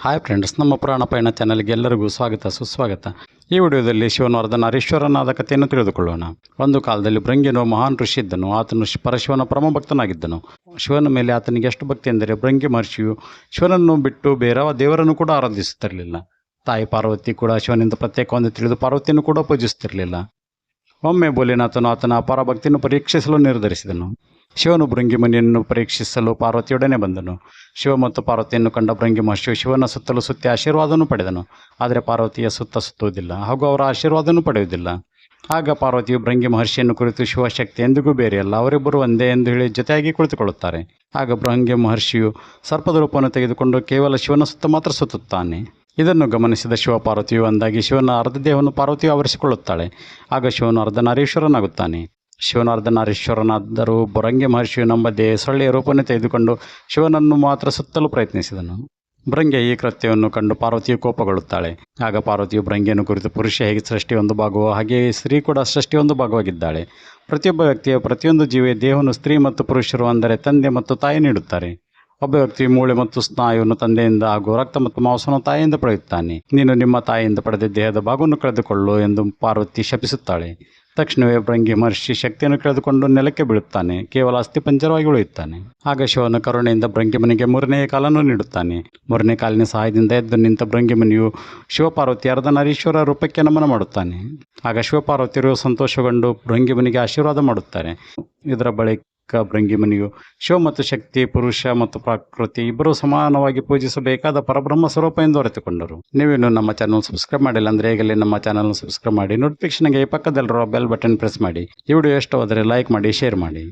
Hi friends ನಮ್ಮ ಪುರಾಣ ಪಯಣ ಚಾನಲ್ಗೆ ಎಲ್ಲರಿಗೂ ಸ್ವಾಗತ, ಸುಸ್ವಾಗತ. ಈ ವಿಡಿಯೋದಲ್ಲಿ ಶಿವನವರ್ಧನ ಹರೀಶ್ವರನಾದ ಕಥೆಯನ್ನು ತಿಳಿದುಕೊಳ್ಳೋಣ. ಒಂದು ಕಾಲದಲ್ಲಿ ಭೃಂಗಿನು ಮಹಾನ್ ಋಷಿ ಇದ್ದನು ಆತನು ಪರಶಿವನ ಪರಮ ಭಕ್ತನಾಗಿದ್ದನು. ಶಿವನ ಮೇಲೆ ಆತನಿಗೆ ಎಷ್ಟು ಭಕ್ತಿ ಎಂದರೆ ಭೃಂಗಿ ಮಹರ್ಷಿಯು ಶಿವನನ್ನು ಬಿಟ್ಟು ಬೇರಾವ ದೇವರನ್ನು ಕೂಡ ಆರಾಧಿಸುತ್ತಿರಲಿಲ್ಲ. ತಾಯಿ ಪಾರ್ವತಿ ಕೂಡ ಶಿವನಿಂದ ಪ್ರತ್ಯೇಕವೆಂದು ತಿಳಿದು ಪಾರ್ವತಿಯನ್ನು ಕೂಡ ಪೂಜಿಸುತ್ತಿರಲಿಲ್ಲ. ಒಮ್ಮೆ ಭೋಲೆನಾಥನು ಆತನ ಅಪಾರ ಭಕ್ತಿಯನ್ನು ಪರೀಕ್ಷಿಸಲು ನಿರ್ಧರಿಸಿದನು. ಶಿವನು ಭೃಂಗಿಮನಿಯನ್ನು ಪರೀಕ್ಷಿಸಲು ಪಾರ್ವತಿಯೊಡನೆ ಬಂದನು. ಶಿವ ಮತ್ತು ಪಾರ್ವತಿಯನ್ನು ಕಂಡ ಭೃಂಗಿ ಮಹರ್ಷಿಯು ಶಿವನ ಸುತ್ತಲೂ ಸುತ್ತಿ ಆಶೀರ್ವಾದವನ್ನು ಪಡೆದನು. ಆದರೆ ಪಾರ್ವತಿಯ ಸುತ್ತ ಸುತ್ತುವುದಿಲ್ಲ, ಹಾಗೂ ಅವರ ಆಶೀರ್ವಾದವನ್ನು ಪಡೆಯುವುದಿಲ್ಲ. ಆಗ ಪಾರ್ವತಿಯು ಭೃಂಗಿ ಮಹರ್ಷಿಯನ್ನು ಕುರಿತು ಶಿವಶಕ್ತಿ ಎಂದಿಗೂ ಬೇರೆಯಲ್ಲ, ಅವರಿಬ್ಬರು ಒಂದೇ ಎಂದು ಹೇಳಿ ಜೊತೆಯಾಗಿ ಕುಳಿತುಕೊಳ್ಳುತ್ತಾರೆ. ಆಗ ಭೃಂಗಿ ಮಹರ್ಷಿಯು ಸರ್ಪದ ರೂಪವನ್ನು ತೆಗೆದುಕೊಂಡು ಕೇವಲ ಶಿವನ ಸುತ್ತ ಮಾತ್ರ ಸುತ್ತುತ್ತಾನೆ. ಇದನ್ನು ಗಮನಿಸಿದ ಶಿವಪಾರ್ವತಿಯು ಅಂದಾಗಿ ಶಿವನ ಅರ್ಧ ದೇಹವನ್ನು ಪಾರ್ವತಿಯು ಆವರಿಸಿಕೊಳ್ಳುತ್ತಾಳೆ. ಆಗ ಶಿವನು ಅರ್ಧನಾರೀಶ್ವರನಾಗುತ್ತಾನೆ. ಶಿವನ ಅರ್ಧನಾರೀಶ್ವರನಾದರೂ ಬುರಂಗಿ ಮಹರ್ಷಿಯು ನಂಬದೆ ಸೊಳ್ಳೆಯ ರೂಪವನ್ನು ತೆಗೆದುಕೊಂಡು ಶಿವನನ್ನು ಮಾತ್ರ ಸುತ್ತಲು ಪ್ರಯತ್ನಿಸಿದನು. ಭೃಂಗೆ ಈ ಕೃತ್ಯವನ್ನು ಕಂಡು ಪಾರ್ವತಿಯು ಕೋಪಗೊಳ್ಳುತ್ತಾಳೆ. ಆಗ ಪಾರ್ವತಿಯು ಭೃಂಗೆಯನ್ನು ಕುರಿತು ಪುರುಷ ಹೇಗೆ ಸೃಷ್ಟಿ ಒಂದು ಭಾಗವೋ ಹಾಗೆಯೇ ಸ್ತ್ರೀ ಕೂಡ ಸೃಷ್ಟಿ ಒಂದು ಭಾಗವಾಗಿದ್ದಾಳೆ. ಪ್ರತಿಯೊಬ್ಬ ವ್ಯಕ್ತಿಯ ಪ್ರತಿಯೊಂದು ಜೀವಿಯ ದೇಹವನ್ನು ಸ್ತ್ರೀ ಮತ್ತು ಪುರುಷರು ಅಂದರೆ ತಂದೆ ಮತ್ತು ತಾಯಿ ನೀಡುತ್ತಾರೆ. ಒಬ್ಬ ವ್ಯಕ್ತಿ ಮೂಳೆ ಮತ್ತು ಸ್ನಾಯುವನ್ನು ತಂದೆಯಿಂದ ಹಾಗೂ ರಕ್ತ ಮತ್ತು ಮಾಂಸವನ್ನು ತಾಯಿಯಿಂದ ಪಡೆಯುತ್ತಾನೆ. ನೀನು ನಿಮ್ಮ ತಾಯಿಯಿಂದ ಪಡೆದ ದೇಹದ ಭಾಗವನ್ನು ಕಳೆದುಕೊಳ್ಳು ಎಂದು ಪಾರ್ವತಿ ಶಪಿಸುತ್ತಾಳೆ. ತಕ್ಷಣವೇ ಭೃಂಗಿ ಮಹರ್ಷಿ ಶಕ್ತಿಯನ್ನು ಕಳೆದುಕೊಂಡು ನೆಲಕ್ಕೆ ಬೀಳುತ್ತಾನೆ. ಕೇವಲ ಅಸ್ಥಿಪಂಜರವಾಗಿ ಉಳಿಯುತ್ತಾನೆ. ಆಗ ಶಿವನು ಕರುಣೆಯಿಂದ ಭೃಂಗಿಮನಿಗೆ ಮೂರನೆಯ ಕಾಲನ್ನು ನೀಡುತ್ತಾನೆ. ಮೂರನೇ ಕಾಲಿನ ಸಹಾಯದಿಂದ ಎದ್ದು ನಿಂತ ಭೃಂಗಿಮನಿಯು ಶಿವಪಾರ್ವತಿ ಅರ್ಧನಾರೀಶ್ವರ ರೂಪಕ್ಕೆ ನಮನ ಮಾಡುತ್ತಾನೆ. ಆಗ ಶಿವಪಾರ್ವತಿಯರು ಸಂತೋಷಗೊಂಡು ಭೃಂಗಿಮನಿಗೆ ಆಶೀರ್ವಾದ ಮಾಡುತ್ತಾರೆ. ಇದರ ಬಳಿಕ ಭೃಂಗಿಮನಿಯು ಶಿವ ಮತ್ತು ಶಕ್ತಿ, ಪುರುಷ ಮತ್ತು ಪ್ರಕೃತಿ ಇಬ್ಬರೂ ಸಮಾನವಾಗಿ ಪೂಜಿಸಬೇಕಾದ ಪರಬ್ರಹ್ಮ ಸ್ವರೂಪ ಎಂದು ಅರಿತುಕೊಂಡರು. ನೀವೇನು ನಮ್ಮ ಚಾನಲ್ ಸಬ್ಸ್ಕ್ರೈಬ್ ಮಾಡಿಲ್ಲ ಅಂದರೆ ಈಗಲೇ ನಮ್ಮ ಚಾನಲ್ ಸಬ್ಸ್ಕ್ರೈಬ್ ಮಾಡಿ ನೋಟಿಫಿಕೇಶನ್ಗೆ ಪಕ್ಕದಲ್ಲಿರೋ ಬೆಲ್ ಬಟನ್ ಪ್ರೆಸ್ ಮಾಡಿ. ಈ ವಿಡಿಯೋ ಇಷ್ಟವಾದರೆ ಲೈಕ್ ಮಾಡಿ ಶೇರ್ ಮಾಡಿ.